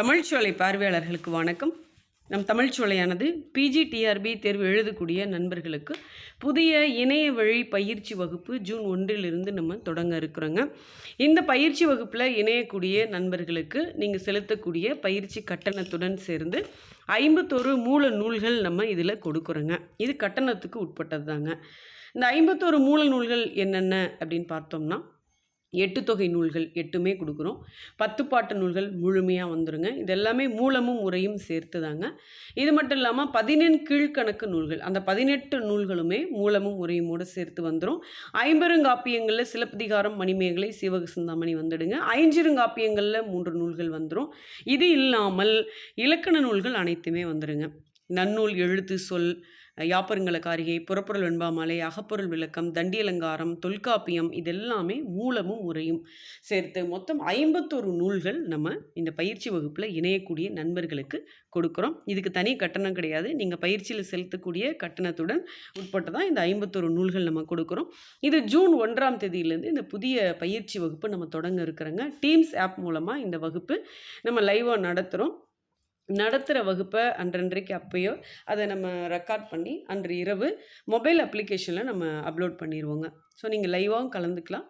தமிழ்ச்சோலை பார்வையாளர்களுக்கு வணக்கம். நம் தமிழ்ச்சோலையானது பிஜிடிஆர்பி தேர்வு எழுதக்கூடிய நண்பர்களுக்கு புதிய இணைய வழி பயிற்சி வகுப்பு ஜூன் ஒன்றிலிருந்து நம்ம தொடங்க இருக்கிறோங்க. இந்த பயிற்சி வகுப்பில் இணையக்கூடிய நண்பர்களுக்கு நீங்கள் செலுத்தக்கூடிய பயிற்சி கட்டணத்துடன் சேர்ந்து ஐம்பத்தொரு மூல நூல்கள் நம்ம இதில் கொடுக்குறோங்க. இது கட்டணத்துக்கு உட்பட்டது தாங்க இந்த ஐம்பத்தொரு மூல நூல்கள் என்னென்ன அப்படின்னு பார்த்தோம்னா எட்டு தொகை நூல்கள் எட்டுமே கொடுக்குறோம். பத்து பாட்டு நூல்கள் முழுமையாக வந்துருங்க. இது எல்லாமே மூலமும் முறையும் சேர்த்து தாங்க இது மட்டும் இல்லாமல் பதினெண் கீழ்க்கணக்கு நூல்கள் அந்த பதினெட்டு நூல்களுமே மூலமும் முறையுமோடு சேர்த்து வந்துடும் ஐம்பெருங்காப்பியங்களில் சிலப்பதிகாரம் மணிமேகலை சிவக சிந்தாமணி வந்துடுங்க. ஐஞ்சிருங்காப்பியங்களில் மூன்று நூல்கள் வந்துடும் இது இல்லாமல் இலக்கண நூல்கள் அனைத்துமே வந்துடுங்க நன்னூல் எழுத்து சொல் யாப்பருங்கல காரிகை புறப்பொருள் வெண்பாமாலை அகப்பொருள் விளக்கம் தண்டியலங்காரம் தொல்காப்பியம் இதெல்லாமே மூலமும் முறையும் சேர்த்து மொத்தம் ஐம்பத்தொரு நூல்கள் நம்ம இந்த பயிற்சி வகுப்பில் இணையக்கூடிய நண்பர்களுக்கு கொடுக்குறோம். இதுக்கு தனி கட்டணம் கிடையாது. நீங்கள் பயிற்சியில் செலுத்தக்கூடிய கட்டணத்துடன் உட்பட்டு தான் இந்த ஐம்பத்தொரு நூல்கள் நம்ம கொடுக்குறோம். இது ஜூன் ஒன்றாம் தேதியிலேருந்து இந்த புதிய பயிற்சி வகுப்பு நம்ம தொடங்க இருக்கிறோங்க. டீம்ஸ் ஆப் மூலமாக இந்த வகுப்பு நம்ம லைவாக நடத்துகிறோம் நடத்துகிற வகுப்பை அன்றன்றைக்கு அப்பயோ அதை நம்ம ரெக்கார்ட் பண்ணி அன்று இரவு மொபைல் அப்ளிகேஷனில் நம்ம அப்லோட் பண்ணிடுவோங்க ஸோ நீங்கள் லைவாகவும் கலந்துக்கலாம்.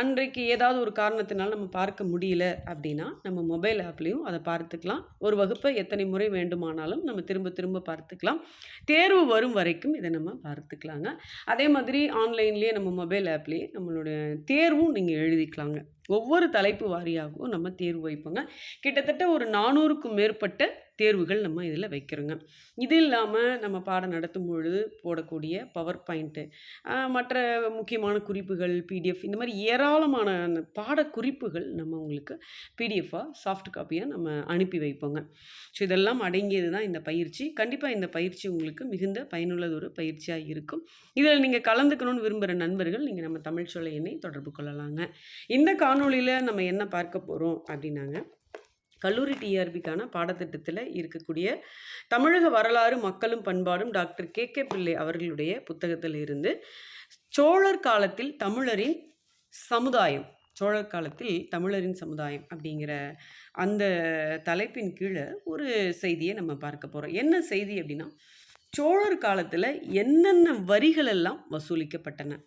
அன்றைக்கு ஏதாவது ஒரு காரணத்தினால நம்ம பார்க்க முடியல அப்படின்னா நம்ம மொபைல் ஆப்லேயும் அதை பார்த்துக்கலாம். ஒரு வகுப்பை எத்தனை முறை வேண்டுமானாலும் நம்ம திரும்ப திரும்ப பார்த்துக்கலாம். தேர்வு வரும் வரைக்கும் இதை நம்ம பார்த்துக்கலாங்க. அதே மாதிரி ஆன்லைன்லேயே நம்ம மொபைல் ஆப்லேயே நம்மளுடைய தேர்வும் நீங்கள் எழுதிக்கலாங்க. ஒவ்வொரு தலைப்பு வாரியாகவும் நம்ம தேர்வு வைப்போங்க. கிட்டத்தட்ட ஒரு நானூறுக்கும் மேற்பட்ட தேர்வுகள் நம்ம இதில் வைக்கிறோங்க. இது இல்லாமல் நம்ம பாடம் நடத்தும் பொழுது போடக்கூடிய பவர் பாயிண்ட்டு மற்ற முக்கியமான குறிப்புகள் பிடிஎஃப் இந்த மாதிரி ஏராளமான அந்த பாட குறிப்புகள் நம்ம உங்களுக்கு பிடிஎஃபாக சாஃப்ட் காப்பியாக நம்ம அனுப்பி வைப்போங்க. ஸோ இதெல்லாம் அடங்கியது தான் இந்த பயிற்சி. கண்டிப்பாக இந்த பயிற்சி உங்களுக்கு மிகுந்த பயனுள்ளது ஒரு பயிற்சியாக இருக்கும். இதில் நீங்கள் கலந்துக்கணும்னு விரும்புகிற நண்பர்கள் நீங்கள் நம்ம தமிழ் சொல்ல எண்ணை தொடர்பு கொள்ளலாங்க. இந்த காணொளியில் நம்ம என்ன பார்க்க போகிறோம் அப்படின்னாங்க கல்லூரி டிஆர்பிக்கான பாடத்திட்டத்தில் இருக்கக்கூடிய தமிழக வரலாறு மக்களும் பண்பாடும் டாக்டர் கே கே பிள்ளை அவர்களுடைய புத்தகத்தில் இருந்து சோழர் காலத்தில் தமிழரின் சமுதாயம் சோழர் காலத்தில் தமிழரின் சமுதாயம் அப்படிங்கிற அந்த தலைப்பின் கீழே ஒரு செய்தியை நம்ம பார்க்க போகிறோம் என்ன செய்தி அப்படின்னா சோழர் காலத்தில் என்னென்ன வரிகள் எல்லாம் வசூலிக்கப்பட்டன?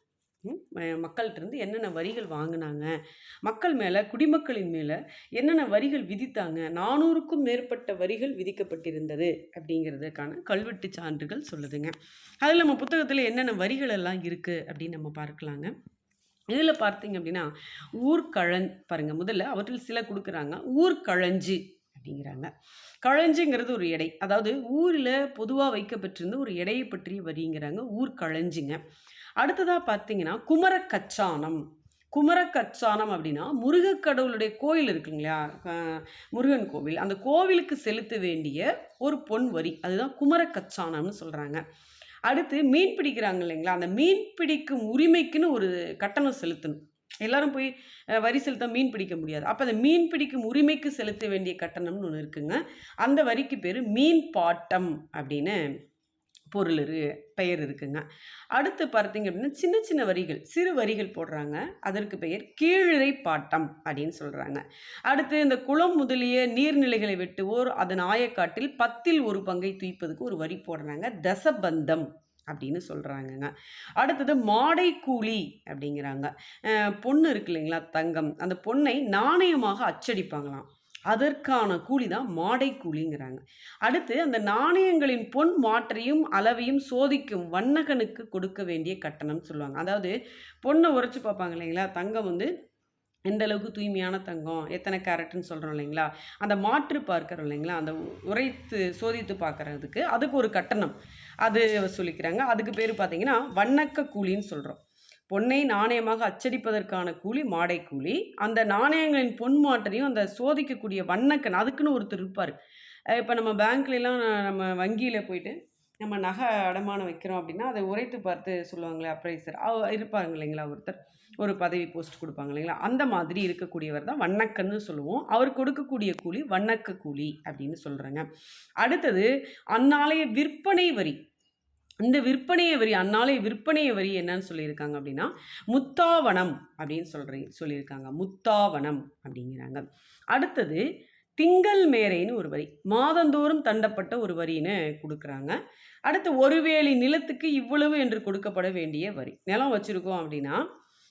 மக்கள்கிட்டருந்து என்னென்ன வரிகள் வாங்கினாங்க மக்கள் மேலே குடிமக்களின் மேலே என்னென்ன வரிகள் விதித்தாங்க நானூறுக்கும் மேற்பட்ட வரிகள் விதிக்கப்பட்டிருந்தது அப்படிங்கிறதுக்கான கல்வெட்டு சான்றுகள் சொல்லுதுங்க. அதில் நம்ம புத்தகத்தில் என்னென்ன வரிகள் எல்லாம் இருக்குது அப்படின்னு நம்ம பார்க்கலாங்க. இதில் பார்த்தீங்க அப்படின்னா ஊர்கழன் பாருங்கள் முதல்ல அவற்றில் சில கொடுக்குறாங்க. ஊர்கழஞ்சு அப்படிங்கிறாங்க. கழஞ்சுங்கிறது ஒரு எடை. அதாவது ஊரில் பொதுவாக வைக்கப்பட்டிருந்த ஒரு எடையை பற்றிய வரிங்கிறாங்க. ஊர்கழஞ்சுங்க. அடுத்ததாக பார்த்தீங்கன்னா குமரக்கச்சானம். குமரக்கச்சானம் அப்படின்னா முருகக்கடவுளுடைய கோயில் இருக்குங்களா முருகன் கோவில். அந்த கோவிலுக்கு செலுத்த வேண்டிய ஒரு பொன் வரி. அதுதான் குமரக்கச்சானம்னு சொல்கிறாங்க அடுத்து மீன் பிடிக்கிறாங்க இல்லைங்களா? அந்த மீன் பிடிக்கும் உரிமைக்குன்னு ஒரு கட்டணம் செலுத்தணும். எல்லாரும் போய் வரி செலுத்த மீன் பிடிக்க முடியாது. அப்போ அந்த மீன் பிடிக்கும் உரிமைக்கு செலுத்த வேண்டிய கட்டணம்னு ஒன்று இருக்குங்க. அந்த வரிக்கு பேர் மீன் பாட்டம் அப்படின்னு பொருள் இரு பெயர் இருக்குங்க. அடுத்து பார்த்தீங்க அப்படின்னா சின்ன சின்ன வரிகள் சிறு வரிகள் போடுறாங்க. அதற்கு பெயர் கீழிறை பாட்டம் அப்படின்னு சொல்கிறாங்க அடுத்து இந்த குளம் முதலிய நீர்நிலைகளை வெட்டுவோர் அதன் ஆயக்காட்டில் பத்தில் ஒரு பங்கை தூய்ப்பதுக்கு ஒரு வரி போடுறாங்க. தசபந்தம் அப்படின்னு சொல்கிறாங்கங்க அடுத்தது மாடை கூலி அப்படிங்கிறாங்க பொண்ணு இருக்கு இல்லைங்களா தங்கம். அந்த பொண்ணை நாணயமாக அச்சடிப்பாங்களாம். அதற்கான கூலி தான் மாடை கூலிங்கிறாங்க. அடுத்து அந்த நாணயங்களின் பொன் மாற்றையும் அளவையும் சோதிக்கும் வண்ணகனுக்கு கொடுக்க வேண்டிய கட்டணம் சொல்லுவாங்க. அதாவது பொண்ணை உரைச்சி பார்ப்பாங்க இல்லைங்களா? தங்கம் வந்து எந்த அளவுக்கு தூய்மையான தங்கம் எத்தனை கேரட்னு சொல்கிறோம் இல்லைங்களா? அந்த மாற்று பார்க்குறோம் இல்லைங்களா? அந்த உரைத்து சோதித்து பார்க்குறதுக்கு அதுக்கு ஒரு கட்டணம். அது சொல்லிக்கிறாங்க. அதுக்கு பேர் பார்த்தீங்கன்னா வண்ணக்க கூலின்னு சொல்கிறோம் பொன்னை நாணயமாக அச்சடிப்பதற்கான கூலி மாடை கூலி. அந்த நாணயங்களின் பொன் மாற்றையும் அந்த சோதிக்கக்கூடிய வண்ணக்கன் அதுக்குன்னு ஒருத்தர் இருப்பார். இப்போ நம்ம பேங்க்லலாம் நம்ம வங்கியில் போயிட்டு நம்ம நகை அடமானம் வைக்கிறோம் அப்படின்னா அதை உரைத்து பார்த்து சொல்லுவாங்களே அப்ரைசர். இருப்பாங்க இல்லைங்களா ஒருத்தர்? ஒரு பதவி போஸ்ட் கொடுப்பாங்க இல்லைங்களா? அந்த மாதிரி இருக்கக்கூடியவர் தான் வண்ணக்கன்னு சொல்லுவோம். அவர் கொடுக்கக்கூடிய கூலி வண்ணக்க கூலி அப்படின்னு சொல்கிறாங்க அடுத்தது அந்நாளைய விற்பனை வரி. இந்த விற்பனைய வரி அன்னாலே விற்பனைய வரி என்னன்னு சொல்லியிருக்காங்க அப்படின்னா முத்தாவனம் அப்படின்னு சொல்கிறீ சொல்லியிருக்காங்க. முத்தாவனம் அப்படிங்கிறாங்க. அடுத்தது திங்கள் மேரைன்னு ஒரு வரி. மாதந்தோறும் தண்டப்பட்ட ஒரு வரின்னு கொடுக்குறாங்க. அடுத்து ஒரு நிலத்துக்கு இவ்வளவு என்று கொடுக்கப்பட வேண்டிய வரி. நிலம் வச்சுருக்கோம் அப்படின்னா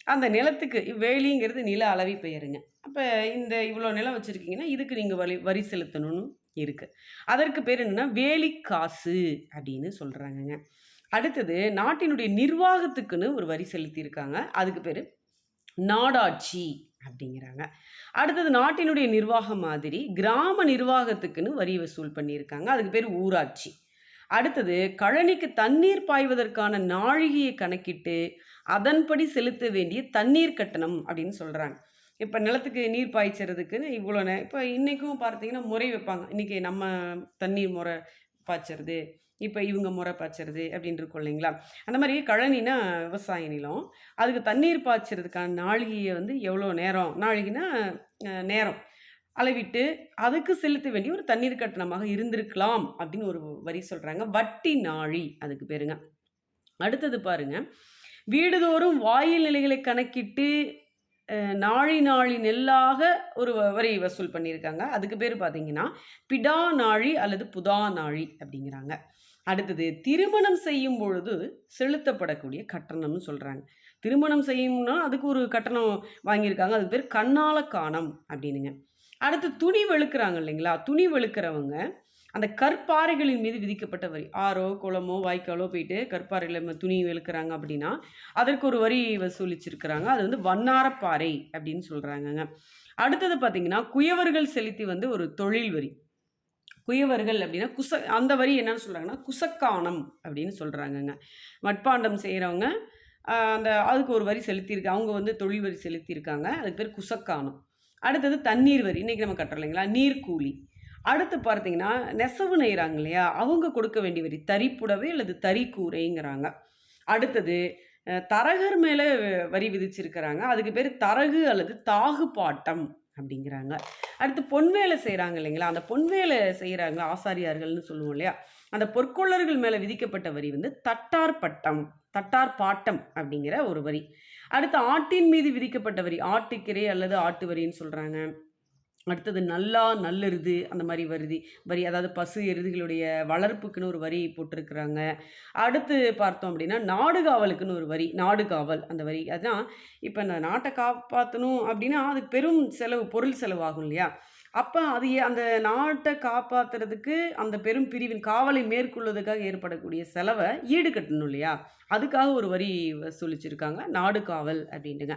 அந்த நிலத்துக்கு வேலிங்கிறது நில அளவி பெயருங்க. அப்போ இந்த இவ்வளோ நிலம் வச்சுருக்கீங்கன்னா இதுக்கு நீங்கள் வரி வரி செலுத்தணும்னு இருக்குது அதற்கு பேர் என்னென்னா வேலிக்காசு காசு அப்படின்னு சொல்கிறாங்கங்க அடுத்தது நாட்டினுடைய நிர்வாகத்துக்குன்னு ஒரு வரி செலுத்தியிருக்காங்க. அதுக்கு பேர் நாடாட்சி அப்படிங்கிறாங்க. அடுத்தது நாட்டினுடைய நிர்வாகம் மாதிரி கிராம நிர்வாகத்துக்குன்னு வரி வசூல் பண்ணியிருக்காங்க. அதுக்கு பேர் ஊராட்சி. அடுத்தது கழனிக்கு தண்ணீர் பாய்வதற்கான நாழிகையை கணக்கிட்டு அதன்படி செலுத்த வேண்டிய தண்ணீர் கட்டணம் அப்படின்னு சொல்கிறாங்க இப்போ நிலத்துக்கு நீர் பாய்ச்சறதுக்குன்னு இவ்வளோ நே இப்போ இன்றைக்கும் பார்த்தீங்கன்னா முறை வைப்பாங்க. இன்றைக்கி நம்ம தண்ணீர் முறை பாய்ச்சறது இப்போ இவங்க முறை பாய்ச்சறது அப்படின்னு இருக்கும் இல்லைங்களா? அந்த மாதிரி கழனினா விவசாய நிலம். அதுக்கு தண்ணீர் பாய்ச்சறதுக்கான நாழிகையை வந்து எவ்வளோ நேரம்? நாழிகைனா நேரம். அளவிட்டு அதுக்கு செலுத்த வேண்டிய ஒரு தண்ணீர் கட்டணமாக இருந்திருக்கலாம் அப்படின்னு ஒரு வரி சொல்கிறாங்க வட்டி நாழி அதுக்கு பேருங்க. அடுத்தது பாருங்க. வீடுதோறும் வாயில் நிலைகளை கணக்கிட்டு நாழி நாழி நெல்லாக ஒரு வரி வசூல் பண்ணியிருக்காங்க. அதுக்கு பேர் பார்த்தீங்கன்னா பிடா நாழி அல்லது புதா நாழி அப்படிங்கிறாங்க. அடுத்தது திருமணம் செய்யும் பொழுது செலுத்தப்படக்கூடிய கட்டணம்னு சொல்கிறாங்க திருமணம் செய்யணும்னா அதுக்கு ஒரு கட்டணம் வாங்கியிருக்காங்க. அதுக்கு பேர் கண்ணால காணம் அப்படின்னுங்க. அடுத்து துணி வெளுக்கிறாங்க இல்லைங்களா? துணி வெளுக்கிறவங்க அந்த கற்பாறைகளின் மீது விதிக்கப்பட்ட வரி. ஆறோ குளமோ வாய்க்காலோ போயிட்டு கற்பாறைகளை துணி வெளுக்கிறாங்க அப்படின்னா அதற்கு ஒரு வரி வசூலிச்சிருக்கிறாங்க. அது வந்து வண்ணாரப்பாறை அப்படின்னு சொல்கிறாங்கங்க அடுத்தது பார்த்தீங்கன்னா குயவர்கள் செலுத்தி வந்து ஒரு தொழில் வரி. குயவர்கள் அப்படின்னா குச அந்த வரி என்னன்னு சொல்கிறாங்கன்னா குசக்கானம் அப்படின்னு சொல்கிறாங்கங்க மட்பாண்டம் செய்கிறவங்க அந்த அதுக்கு ஒரு வரி செலுத்தியிருக்கு அவங்க வந்து தொழில் வரி செலுத்தியிருக்காங்க. அதுக்கு பேர் குசக்கானம் அடுத்தது தண்ணீர் வரி. இன்றைக்கி நம்ம கட்டுறோம் இல்லைங்களா? நீர்க்கூலி. அடுத்து பார்த்தீங்கன்னா நெசவு நெய்கிறாங்க இல்லையா? அவங்க கொடுக்க வேண்டிய வரி தறிப்புடவை அல்லது தறிக்கூரைங்கிறாங்க அடுத்தது தரகர் மேலே வரி விதிச்சிருக்கிறாங்க. அதுக்கு பேர் தரகு அல்லது தாகு பாட்டம் அப்படிங்கிறாங்க. அடுத்து பொன்வேலை செய்கிறாங்க இல்லைங்களா? அந்த பொன்வேலை செய்கிறாங்க ஆசாரியார்கள்னு சொல்லுவோம் இல்லையா? அந்த பொற்கொள்ளர்கள் மேலே விதிக்கப்பட்ட வரி வந்து தட்டார் பட்டம் தட்டார் பாட்டம் அப்படிங்கிற ஒரு வரி. அடுத்து ஆட்டின் மீது விதிக்கப்பட்ட வரி ஆட்டுக்கிரை அல்லது ஆட்டு வரின்னு சொல்கிறாங்க அடுத்தது நல்லா நல்லெருது அந்த மாதிரி வருதி வரி அதாவது பசு எருதுகளுடைய வளர்ப்புக்குன்னு ஒரு வரி போட்டிருக்கிறாங்க. அடுத்து பார்த்தோம் அப்படின்னா நாடு காவலுக்குன்னு ஒரு வரி நாடு காவல் அந்த வரி. அதான் இப்போ இந்த நாட்டை காப்பாற்றணும் அப்படின்னா அதுக்கு பெரும் செலவு பொருள் செலவாகும் இல்லையா? அப்போ அது அந்த நாட்டை காப்பாற்றுறதுக்கு அந்த பெரும் பிரிவின் காவலை மேற்கொள்வதற்காக ஏற்படக்கூடிய செலவை ஈடுகட்டணும் இல்லையா? அதுக்காக ஒரு வரி வசூலிச்சிருக்காங்க நாடு காவல் அப்படின்ட்டுங்க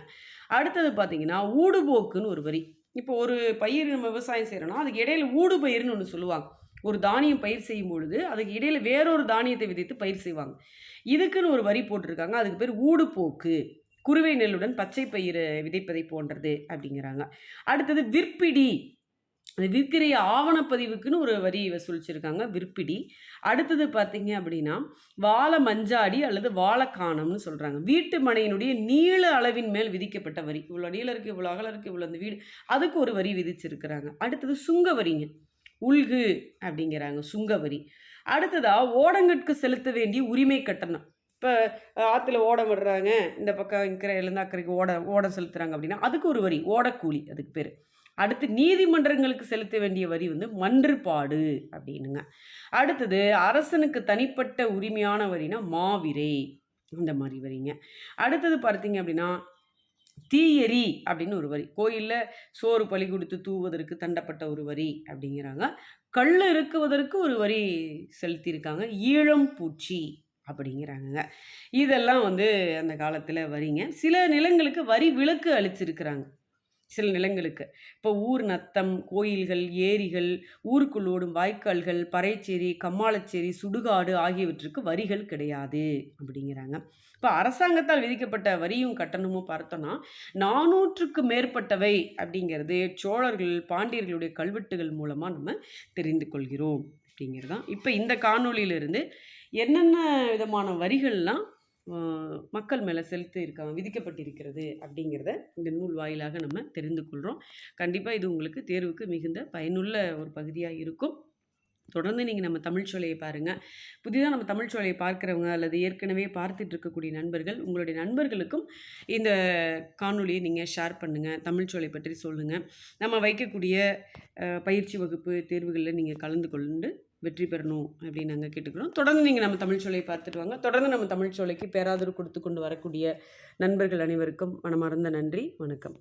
அடுத்தது பார்த்தீங்கன்னா ஊடுபோக்குன்னு ஒரு வரி. இப்போ ஒரு பயிர் நம்ம விவசாயம் செய்கிறோன்னா அதுக்கு இடையில ஊடு பயிர்னு ஒன்று சொல்லுவாங்க. ஒரு தானியம் பயிர் செய்யும் பொழுது அதுக்கு இடையில வேறொரு தானியத்தை விதைத்து பயிர் செய்வாங்க. இதுக்குன்னு ஒரு வரி போட்டிருக்காங்க. அதுக்கு பேர் ஊடுபோக்கு குறுவை நெல்லுடன் பச்சை பயிர் விதைப்பதை போன்றது அப்படிங்கிறாங்க. அடுத்தது விற்பிடி. விற்கிறைய ஆவணப்பதிவுக்குன்னு ஒரு வரி வசூலிச்சிருக்காங்க விற்பிடி. அடுத்தது பார்த்தீங்க அப்படின்னா வாழை மஞ்சாடி அல்லது வாழக்காணம்னு சொல்கிறாங்க வீட்டு மனையினுடைய நீள அளவின் மேல் விதிக்கப்பட்ட வரி. இவ்வளோ நீளம் இருக்குது இவ்வளோ அகலம் இருக்குது இவ்வளோ அந்த வீடு. அதுக்கு ஒரு வரி விதிச்சிருக்கிறாங்க. அடுத்தது சுங்க வரிங்க. உள்கு அப்படிங்கிறாங்க சுங்க வரி. அடுத்ததாக ஓடங்கட்கு செலுத்த வேண்டிய உரிமை கட்டணம். இப்போ ஆற்றுல ஓடம் விடுறாங்க இந்த பக்கம் இக்கரையிலேருந்து அக்கறைக்கு ஓட ஓடம் செலுத்துகிறாங்க அப்படின்னா அதுக்கு ஒரு வரி ஓடக்கூலி அதுக்கு பேர். அடுத்து நீதிமன்றங்களுக்கு செலுத்த வேண்டிய வரி வந்து மன்றுபாடு அப்படின்னுங்க. அடுத்தது அரசனுக்கு தனிப்பட்ட உரிமையான வரினா மாவிரை அந்த மாதிரி வரிங்க. அடுத்தது பார்த்தீங்க அப்படின்னா தீயரி அப்படின்னு ஒரு வரி. கோயிலில் சோறு பலி கொடுத்து தூவதற்கு தண்டப்பட்ட ஒரு வரி அப்படிங்கிறாங்க. கல் இருக்குவதற்கு ஒரு வரி செலுத்தியிருக்காங்க. ஈழம் பூச்சி அப்படிங்கிறாங்க இதெல்லாம் வந்து அந்த காலத்தில் வரிங்க. சில நிலங்களுக்கு வரி விலக்கு அளிச்சிருக்கிறாங்க. சில நிலங்களுக்கு. இப்போ ஊர் நத்தம் கோயில்கள் ஏரிகள் ஊருக்குள் ஓடும் வாய்க்கால்கள் பறைச்சேரி கம்மாளச்சேரி சுடுகாடு ஆகியவற்றுக்கு வரிகள் கிடையாது அப்படிங்கிறாங்க. இப்போ அரசாங்கத்தால் விதிக்கப்பட்ட வரியும் கட்டணமும் பார்த்தோன்னா நானூற்றுக்கு மேற்பட்டவை அப்படிங்கிறது சோழர்கள் பாண்டியர்களுடைய கல்வெட்டுகள் மூலமாக நம்ம தெரிந்து கொள்கிறோம் அப்படிங்கிறது தான். இப்போ இந்த காணொளியிலிருந்து என்னென்ன விதமான வரிகள்லாம் மக்கள் மேலே செலுத்தி இருக்காங்க விதிக்கப்பட்டிருக்கிறது அப்படிங்கிறத இந்த நூல் வாயிலாக நம்ம தெரிந்து கொள்கிறோம் கண்டிப்பாக இது உங்களுக்கு தேர்வுக்கு மிகுந்த பயனுள்ள ஒரு பகுதியாக இருக்கும். தொடர்ந்து நீங்கள் நம்ம தமிழ் சோலையை பாருங்கள் புதிதாக நம்ம தமிழ் சோலையை பார்க்குறவங்க அல்லது ஏற்கனவே பார்த்துட்டு இருக்கக்கூடிய நண்பர்கள் உங்களுடைய நண்பர்களுக்கும் இந்த காணொலியை நீங்கள் ஷேர் பண்ணுங்கள் தமிழ் சோலை பற்றி சொல்லுங்கள் நம்ம வைக்கக்கூடிய பயிற்சி வகுப்பு தேர்வுகளில் நீங்கள் கலந்து கொண்டு வெற்றி பெறணும் அப்படின்னு நாங்கள் கேட்டுக்கிறோம். தொடர்ந்து நீங்கள் நம்ம தமிழ்ச்சோலையை பார்த்துட்டு வாங்க. தொடர்ந்து நம்ம தமிழ்ச்சோலைக்கு பேராதரவு கொடுத்து கொண்டு வரக்கூடிய நண்பர்கள் அனைவருக்கும் மனமார்ந்த நன்றி. வணக்கம்.